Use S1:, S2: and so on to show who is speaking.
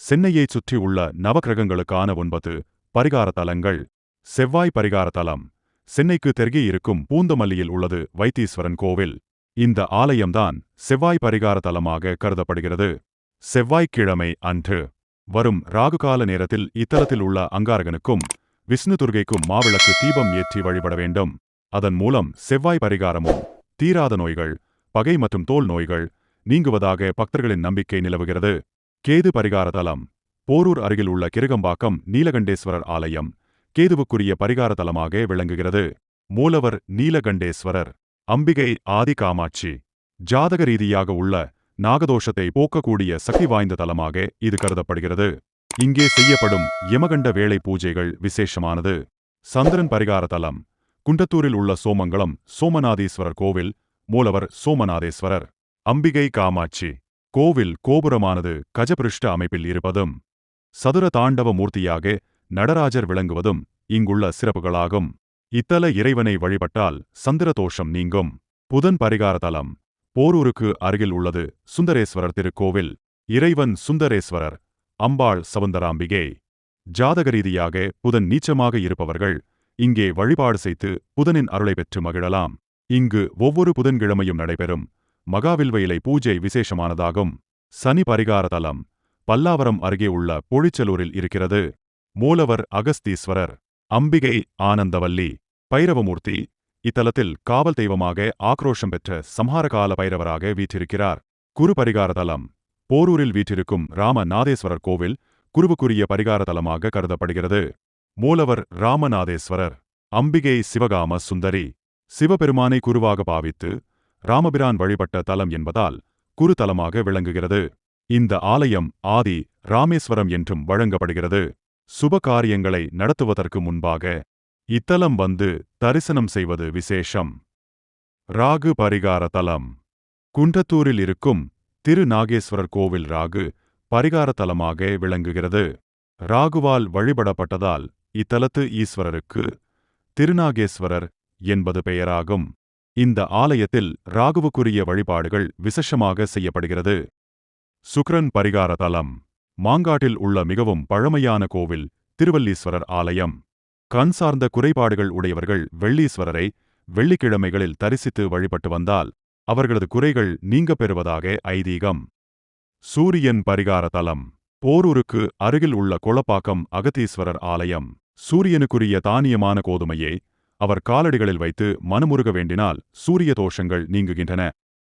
S1: சென்னையைச் சுற்றியுள்ள நவக்கிரகங்களுக்கான ஒன்பது பரிகார தலங்கள் செவ்வாய் பரிகார தலம் சென்னைக்கு தெற்கே இருக்கும் பூந்தமல்லியில் உள்ளது வைத்தீஸ்வரன் கோவில். இந்த ஆலயம்தான் செவ்வாய் பரிகார தலமாக கருதப்படுகிறது. செவ்வாய்க்கிழமை அன்று வரும் ராகுகால நேரத்தில் இத்தலத்தில் உள்ள அங்காரகனுக்கும் விஷ்ணு துர்கைக்கும் மாவிளக்கு தீபம் ஏற்றி வழிபட வேண்டும். அதன் மூலம் செவ்வாய் பரிகாரமும் தீராத நோய்கள் பகை மற்றும் தோல் நோய்கள் நீங்குவதாக பக்தர்களின் நம்பிக்கை நிலவுகிறது. கேது பரிகார தலம் போரூர் அருகில் உள்ள கிருகம்பாக்கம் நீலகண்டேஸ்வரர் ஆலயம். கேதுவுக்குரிய பரிகார தலமாக விளங்குகிறது. மூலவர் நீலகண்டேஸ்வரர். அம்பிகை ஆதி காமாட்சி. ஜாதக ரீதியாக உள்ள நாகதோஷத்தை போக்கக்கூடிய சக்தி வாய்ந்த தலமாக இது கருதப்படுகிறது. இங்கே செய்யப்படும் யமகண்ட வேளை பூஜைகள் விசேஷமானது. சந்திரன் பரிகார தலம் குண்டத்தூரில் உள்ள சோமங்கலம் சோமநாதீஸ்வரர் கோவில் மூலவர் சோமநாதேஸ்வரர். அம்பிகை காமாட்சி. கோவில் கோபுரமானது கஜபிருஷ்ட அமைப்பில் இருப்பதும் சதுர தாண்டவ மூர்த்தியாக நடராஜர் விளங்குவதும் இங்குள்ள சிறப்புகளாகும். இத்தல இறைவனை வழிபட்டால் சந்திரதோஷம் நீங்கும். புதன் பரிகார தலம் போரூருக்கு அருகில் உள்ளது சுந்தரேஸ்வரர் திருக்கோவில். இறைவன் சுந்தரேஸ்வரர் அம்பாள் சவுந்தராம்பிகே. ஜாதக ரீதியாக புதன் நீச்சமாக இருப்பவர்கள் இங்கே வழிபாடு செய்து புதனின் அருளை பெற்று மகிழலாம். இங்கு ஒவ்வொரு புதன்கிழமையும் நடைபெறும் மகாவில்வயிலை பூஜை விசேஷமானதாகும். சனி பரிகார தலம் பல்லாவரம் அருகே உள்ள பொழிச்சலூரில் இருக்கிறது. மூலவர் அகஸ்தீஸ்வரர். அம்பிகை ஆனந்தவல்லி. பைரவமூர்த்தி. இத்தலத்தில் காவல் தெய்வமாக ஆக்ரோஷம் பெற்ற சம்ஹாரகால பைரவராக வீற்றிருக்கிறார். குரு பரிகார தலம் போரூரில் வீற்றிருக்கும் ராமநாதேஸ்வரர் கோவில் குருவுக்குரிய பரிகார தலமாக கருதப்படுகிறது. மூலவர் ராமநாதேஸ்வரர். அம்பிகை சிவகாம சுந்தரி. சிவபெருமானை குருவாக பாவித்து ராமபிரான் வழிபட்ட தலம் என்பதால் குருதலமாக விளங்குகிறது. இந்த ஆலயம் ஆதி ராமேஸ்வரம் என்றும் வழங்கப்படுகிறது. சுப காரியங்களை நடத்துவதற்கு முன்பாக இத்தலம் வந்து தரிசனம் செய்வது விசேஷம். ராகு பரிகார தலம். குன்றத்தூரில் இருக்கும் திருநாகேஸ்வரர் கோவில் ராகு பரிகார தலமாக விளங்குகிறது. ராகுவால் வழிபடப்பட்டதால் இத்தலத்து ஈஸ்வரருக்கு திருநாகேஸ்வரர் என்பது பெயராகும். இந்த ஆலயத்தில் ராகுவுக்குரிய வழிபாடுகள் விசேஷமாக செய்யப்படுகிறது. சுக்ரன் பரிகார தலம் மாங்காட்டில் உள்ள மிகவும் பழமையான கோவில் திருவல்லீஸ்வரர் ஆலயம். கண் சார்ந்த குறைபாடுகள் உடையவர்கள் வெள்ளீஸ்வரரை வெள்ளிக்கிழமைகளில் தரிசித்து வழிபட்டு வந்தால் அவர்களது குறைகள் நீங்க பெறுவதாக ஐதீகம். சூரியன் பரிகார தலம் போரூருக்கு அருகில் உள்ள கொளப்பாக்கம் அகத்தீஸ்வரர் ஆலயம். சூரியனுக்குரிய தானியமான கோதுமையை அவர் காலடிகளில் வைத்து மனமுருக வேண்டினால் சூரிய தோஷங்கள் நீங்குகின்றன.